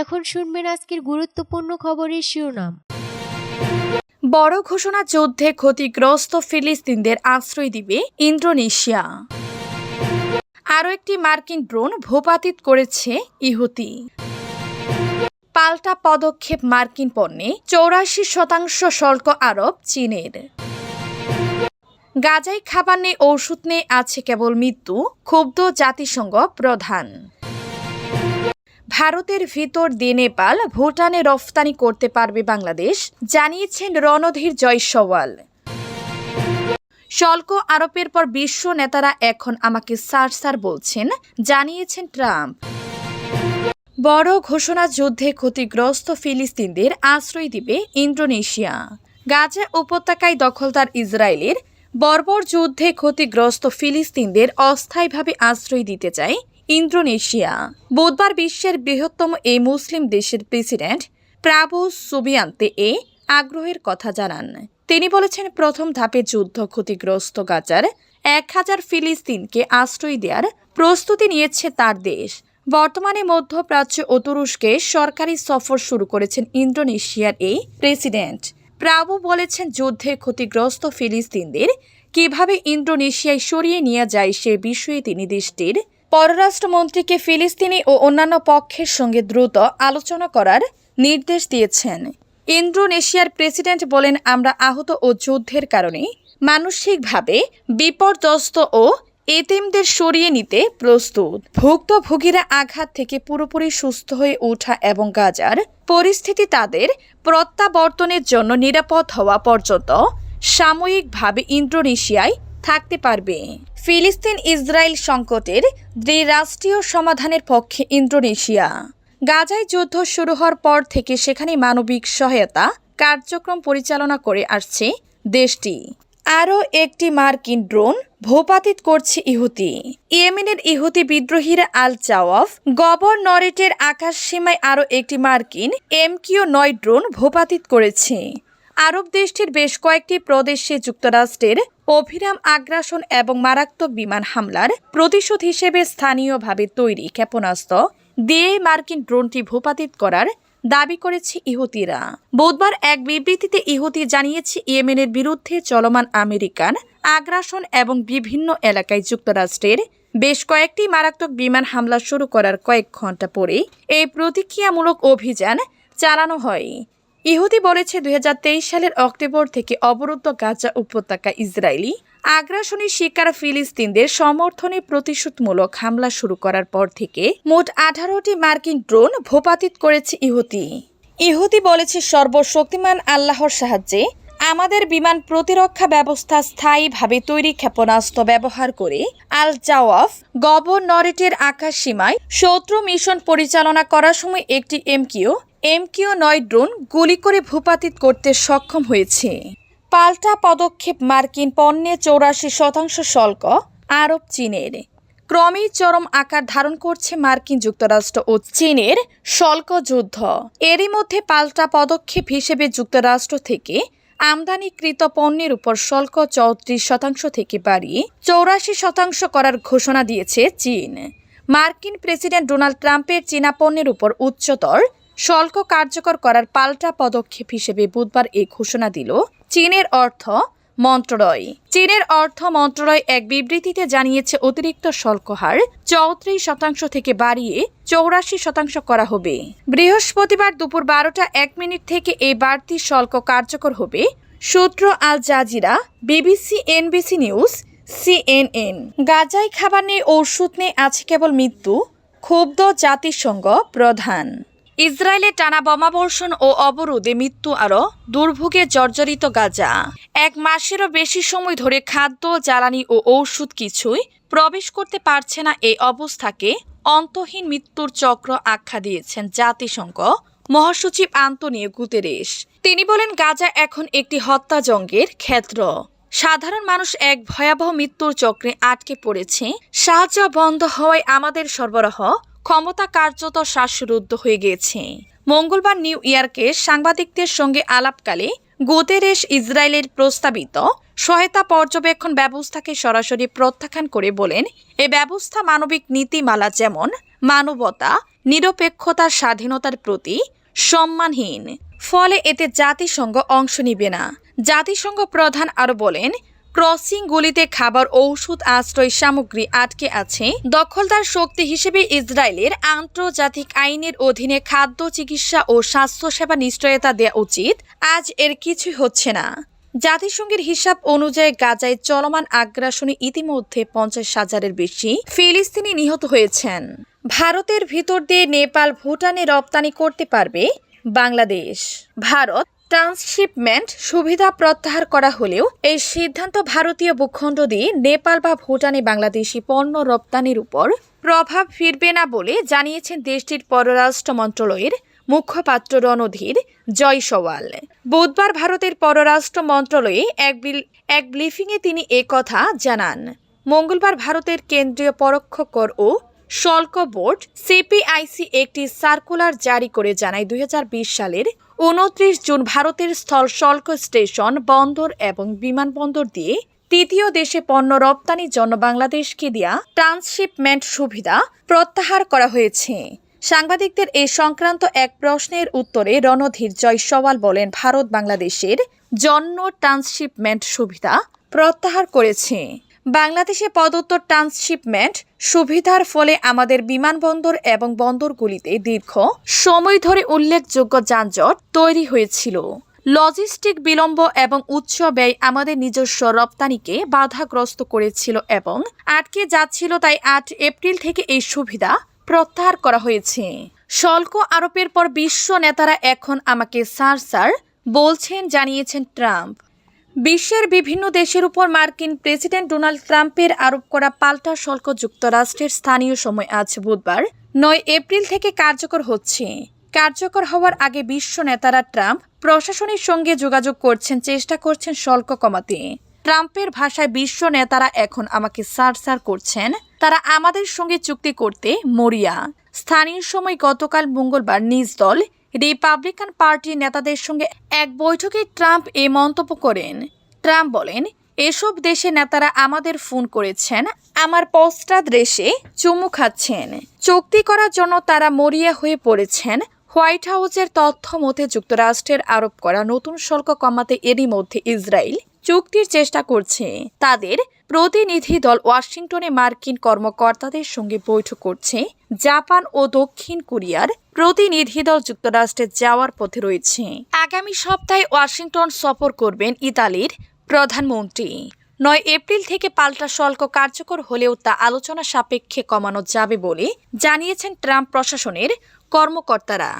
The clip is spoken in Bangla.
এখন শুনবেন আজকের গুরুত্বপূর্ণ খবরের শিরোনাম। বড় ঘোষণা যুদ্ধে ক্ষতিগ্রস্ত ফিলিস্তিনদের আশ্রয় দিবে ইন্দোনেশিয়া। আরও একটি মার্কিন ড্রোন ভূপাতিত করেছে ইহুতি। পাল্টা পদক্ষেপ মার্কিন পণ্যে, চৌরাশি শতাংশ শুল্ক আরব চীনের। গাজায় খাবার নেই ঔষধ নেই, আছে কেবল মৃত্যু, ক্ষুব্ধ জাতিসংঘ প্রধান। ভারতের ভিতর দিয়ে নেপাল ভুটানে রফতানি করতে পারবে বাংলাদেশ, জানিয়েছেন রণধীর জয়সওয়াল। শুল্ক আরোপের পর বিশ্ব নেতারা এখন আমাকে সার সার বলছেন, জানিয়েছেন ট্রাম্প। বড় ঘোষণা যুদ্ধে ক্ষতিগ্রস্ত ফিলিস্তিনদের আশ্রয় দিবে ইন্দোনেশিয়া। গাজা উপত্যকায় দখলদার ইসরায়েলের বর্বর যুদ্ধে ক্ষতিগ্রস্ত ফিলিস্তিনদের অস্থায়ীভাবে আশ্রয় দিতে চায় ইন্দোনেশিয়া। বুধবার বিশ্বের বৃহত্তম এই মুসলিম দেশের প্রেসিডেন্ট প্রাবো সুবিয়ান্তে এ আগ্রহের কথা জানান। তিনি বলেছেন, প্রথম ধাপে যুদ্ধ ক্ষতিগ্রস্ত গাজার এক হাজার ফিলিস্তিনকে আশ্রয় দেওয়ার প্রস্তুতি নিয়েছে তার দেশ। বর্তমানে মধ্যপ্রাচ্য ও তুরস্কে সরকারি সফর শুরু করেছেন ইন্দোনেশিয়ার এই প্রেসিডেন্ট। প্রাবো বলেছেন, যুদ্ধে ক্ষতিগ্রস্ত ফিলিস্তিনদের কীভাবে ইন্দোনেশিয়ায় সরিয়ে নিয়ে যায় সে বিষয়ে তিনি দেশটির পররাষ্ট্রমন্ত্রীকে ফিলিস্তিনি ও অন্যান্য পক্ষের সঙ্গে দ্রুত আলোচনা করার নির্দেশ দিয়েছেন। ইন্দোনেশিয়ার প্রেসিডেন্ট বলেন, আমরা আহত ও যুদ্ধের কারণে মানসিকভাবে বিপর্যস্ত ও এতিমদের সরিয়ে নিতে প্রস্তুত। ভুক্তভোগীরা আঘাত থেকে পুরোপুরি সুস্থ হয়ে ওঠা এবং গাজার পরিস্থিতি তাদের প্রত্যাবর্তনের জন্য নিরাপদ হওয়া পর্যন্ত সাময়িকভাবে ইন্দোনেশিয়ায় থাকতে পারবে। ফিলিস্তিন ইসরায়েল সংকটের দ্বিরাষ্ট্রীয় সমাধানের পক্ষে ইন্দোনেশিয়া। গাজায় যুদ্ধ শুরু হওয়ার পর থেকে সেখানে মানবিক সহায়তা কার্যক্রম পরিচালনা করে আসছে দেশটি। আরও একটি মার্কিন ড্রোন ভূপাতিত করছে ইহুতি। ইয়েমেনের ইহুতি বিদ্রোহীরা আল চাওয়াফ গভর্নরেটের আকাশ সীমায় আরও একটি মার্কিন এমকিউ নয় ড্রোন ভূপাতিত করেছে। আরব দেশটির বেশ কয়েকটি প্রদেশে যুক্তরাষ্ট্রের অভিরাম আগ্রাসন এবং মারাত্মক বিমান হামলার প্রতিশোধ হিসেবে স্থানীয়ভাবে তৈরি ক্ষেপণাস্ত্র দিয়ে মার্কিন ড্রোনটি ভূপাতিত করার দাবি করেছে ইহুতিরা। বুধবার এক বিবৃতিতে ইহুতি জানিয়েছে, ইয়েমেনের বিরুদ্ধে চলমান আমেরিকান আগ্রাসন এবং বিভিন্ন এলাকায় যুক্তরাষ্ট্রের বেশ কয়েকটি মারাত্মক বিমান হামলা শুরু করার কয়েক ঘণ্টা পরে এই প্রতিক্রিয়ামূলক অভিযান চালানো হয়। ইহুদি বলেছে দু হাজার তেইশ সালের অক্টোবর থেকে অবরুদ্ধ গাজা উপত্যকা ইসরায়েলি আগ্রাসনের শিকার ফিলিস্তিনদের সমর্থনে প্রতিশোধমূলক হামলা শুরু করার পর থেকে মোট আঠারোটি মার্কিন ড্রোন ভূপাতিত করেছে ইহুতি ইহুদি বলেছে সর্বশক্তিমান আল্লাহর সাহায্যে আমাদের বিমান প্রতিরক্ষা ব্যবস্থা স্থায়ীভাবে তৈরি ক্ষেপণাস্ত্র ব্যবহার করে আল জাওয়াফ গভর্নরেটের আকাশ সীমায় শত্রু মিশন পরিচালনা করার সময় একটি এমকিউ এমকিউ নয় ড্রোন গুলি করে ভূপাতিত করতে সক্ষম হয়েছে। পাল্টা পদক্ষেপ মার্কিন পণ্যে চৌরাশি শতাংশ শুল্ক, আরব চীনের। ক্রমেই চরম আকার ধারণ করছে মার্কিন যুক্তরাষ্ট্র ও চীনের শুল্ক যুদ্ধ। এরই মধ্যে পাল্টা পদক্ষেপ হিসেবে যুক্তরাষ্ট্র থেকে আমদানিকৃত পণ্যের উপর শুল্ক চৌত্রিশ শতাংশ থেকে বাড়িয়ে চৌরাশি শতাংশ করার ঘোষণা দিয়েছে চীন। মার্কিন প্রেসিডেন্ট ডোনাল্ড ট্রাম্পের চীনা পণ্যের উপর উচ্চতর শুল্ক কার্যকর করার পাল্টা পদক্ষেপ হিসেবে বুধবার এই ঘোষণা দিল চীনের অর্থ মন্ত্রণালয়। চীনের অর্থ মন্ত্রণালয় এক বিবৃতিতে জানিয়েছে অতিরিক্ত শুল্ক হার চৌত্রিশ শতাংশ থেকে বাড়িয়ে চৌরাশি শতাংশ করা হবে। বৃহস্পতিবার দুপুর বারোটা এক মিনিট থেকে এই বাড়তি শুল্ক কার্যকর হবে, সূত্র Al Jazeera, BBC, NBC news, CNN. গাজায় খাবার নেই, ওষুধ নেই, আছে কেবল মৃত্যু, ক্ষুব্ধ জাতিসংঘ প্রধান। ইসরায়েলে টানা বোমাবর্ষণ ও অবরোধে মৃত্যু আরও দুর্ভোগে জর্জরিত গাজা। এক মাসেরও বেশি সময় ধরে খাদ্য, জ্বালানি ও ঔষধ কিছুই প্রবেশ করতে পারছে না এই অবস্থাকে অন্তহীন মৃত্যুর চক্র আখ্যা দিয়েছেন জাতিসংঘ মহাসচিব আন্তনিও গুতেরেস তিনি বলেন, গাজা এখন একটি হত্যাজঙ্গের ক্ষেত্র। সাধারণ মানুষ এক ভয়াবহ মৃত্যুর চক্রে আটকে পড়েছে। সাহায্য বন্ধ হওয়ায় আমাদের সরবরাহ ক্ষমতা কার্যত শ্বাসরুদ্ধ হয়ে গিয়েছে। মঙ্গলবার নিউ ইয়র্কে সাংবাদিকদের সঙ্গে আলাপকালে গুতেরেস ইসরায়েলের প্রস্তাবিত সহায়তা পর্যবেক্ষণ ব্যবস্থাকে সরাসরি প্রত্যাখ্যান করে বলেন, এ ব্যবস্থা মানবিক নীতিমালা যেমন মানবতা, নিরপেক্ষতা, স্বাধীনতার প্রতি সম্মানহীন। ফলে এতে জাতিসংঘ অংশ নিবে না। জাতিসংঘ প্রধান আরও বলেন ক্রসিং গুলিতে খাবার, ঔষধ, আশ্রয় সামগ্রী আটকে আছে। দখলদার শক্তি হিসেবে ইসরায়েলের আন্তর্জাতিক আইনের অধীনে খাদ্য, চিকিৎসা ও স্বাস্থ্যসেবা নিশ্চয়তা দেওয়া উচিত। আজ এর কিছুই হচ্ছে না। জাতিসংঘের হিসাব অনুযায়ী গাজায় চলমান আগ্রাসনে ইতিমধ্যে পঞ্চাশ হাজারের বেশি ফিলিস্তিনি নিহত হয়েছেন। ভারতের ভিতর দিয়ে নেপাল, ভুটানে রপ্তানি করতে পারবে বাংলাদেশ। ভারত ট্রান্সশিপমেন্ট সুবিধা প্রত্যাহার করা হলেও এই সিদ্ধান্ত ভারতীয় ভূখণ্ড দিয়ে নেপাল বা ভুটানে বাংলাদেশি পণ্য রপ্তানির উপর প্রভাব ফিরবে না বলে জানিয়েছেন দেশটির পররাষ্ট্র মন্ত্রণালয়ের মুখপাত্র রণধীর জয়সওয়াল। বুধবার ভারতের পররাষ্ট্র মন্ত্রণালয়ে এক এক ব্রিফিংয়ে তিনি কথা জানান। মঙ্গলবার ভারতের কেন্দ্রীয় পরোক্ষ কর ও শুল্ক বোর্ড সিপিআইসি একটি সার্কুলার জারি করে জানায় দুই হাজার বিশ সালের উনত্রিশ জুন ভারতের স্থল শুল্ক স্টেশন, বন্দর এবং বিমানবন্দর দিয়ে তৃতীয় দেশে পণ্য রপ্তানির জন্য বাংলাদেশকে দেয়া ট্রান্সশিপমেন্ট সুবিধা প্রত্যাহার করা হয়েছে। সাংবাদিকদের এ সংক্রান্ত এক প্রশ্নের উত্তরে রণধীর জয়সওয়াল বলেন, ভারত বাংলাদেশের জন্য ট্রান্সশিপমেন্ট সুবিধা প্রত্যাহার করেছে। বাংলাদেশে প্রদত্ত ট্রান্সশিপমেন্ট সুবিধার ফলে আমাদের বিমানবন্দর এবং বন্দরগুলিতে দীর্ঘ সময় ধরে উল্লেখযোগ্য যানজট তৈরি হয়েছিল। লজিস্টিক বিলম্ব এবং উচ্চ ব্যয় আমাদের নিজস্ব রপ্তানিকে বাধাগ্রস্ত করেছিল এবং আটকে যাচ্ছিল, তাই আট এপ্রিল থেকে এই সুবিধা প্রত্যাহার করা হয়েছে। শুল্ক আরোপের পর বিশ্ব নেতারা এখন আমাকে স্যার স্যার বলছেন, জানিয়েছেন ট্রাম্প। বিশ্বের বিভিন্ন দেশের উপর মার্কিন প্রেসিডেন্ট ডোনাল্ড ট্রাম্পের আরোপ করা পাল্টা শুল্ক যুক্তরাষ্ট্রের স্থানীয় সময় আজ বুধবার, নয় এপ্রিল থেকে কার্যকর হচ্ছে। কার্যকর হওয়ার আগে বিশ্ব নেতারা ট্রাম্প প্রশাসনের সঙ্গে যোগাযোগ করছেন, চেষ্টা করছেন শুল্ক কমাতে। ট্রাম্পের ভাষায় বিশ্ব নেতারা এখন আমাকে সার সার করছেন, তারা আমাদের সঙ্গে চুক্তি করতে মরিয়া। স্থানীয় সময় গতকাল মঙ্গলবার নিজ দল রিপাবলিকান পার্টির নেতাদের সঙ্গে এক বৈঠকে ট্রাম্প এ মন্তব্য করেন। ট্রাম্প বলেন, এসব দেশে নেতারা আমাদের ফোন করেছেন, আমার পশ্চাৎ দেশে চুমু খাচ্ছেন। চুক্তি করার জন্য তারা মরিয়া হয়ে পড়েছেন। হোয়াইট হাউসের তথ্য মতে যুক্তরাষ্ট্রের আরোপ করা নতুন শুল্ক কমাতে এরই মধ্যে ইসরায়েল চুক্তির চেষ্টা করছে। তাদের প্রতিনিধি দল ওয়াশিংটনে মার্কিন কর্মকর্তাদের সঙ্গে বৈঠক করছে। জাপান ও দক্ষিণ কোরিয়ার প্রতিনিধি দল যুক্তরাষ্ট্রে যাওয়ার পথে রয়েছে। আগামী সপ্তাহে ওয়াশিংটন সফর করবেন ইতালির প্রধানমন্ত্রী। নয় এপ্রিল থেকে পাল্টা শুল্ক কার্যকর হলেও তা আলোচনা সাপেক্ষে কমানো যাবে বলে জানিয়েছেন ট্রাম্প প্রশাসনের কর্মকর্তারা।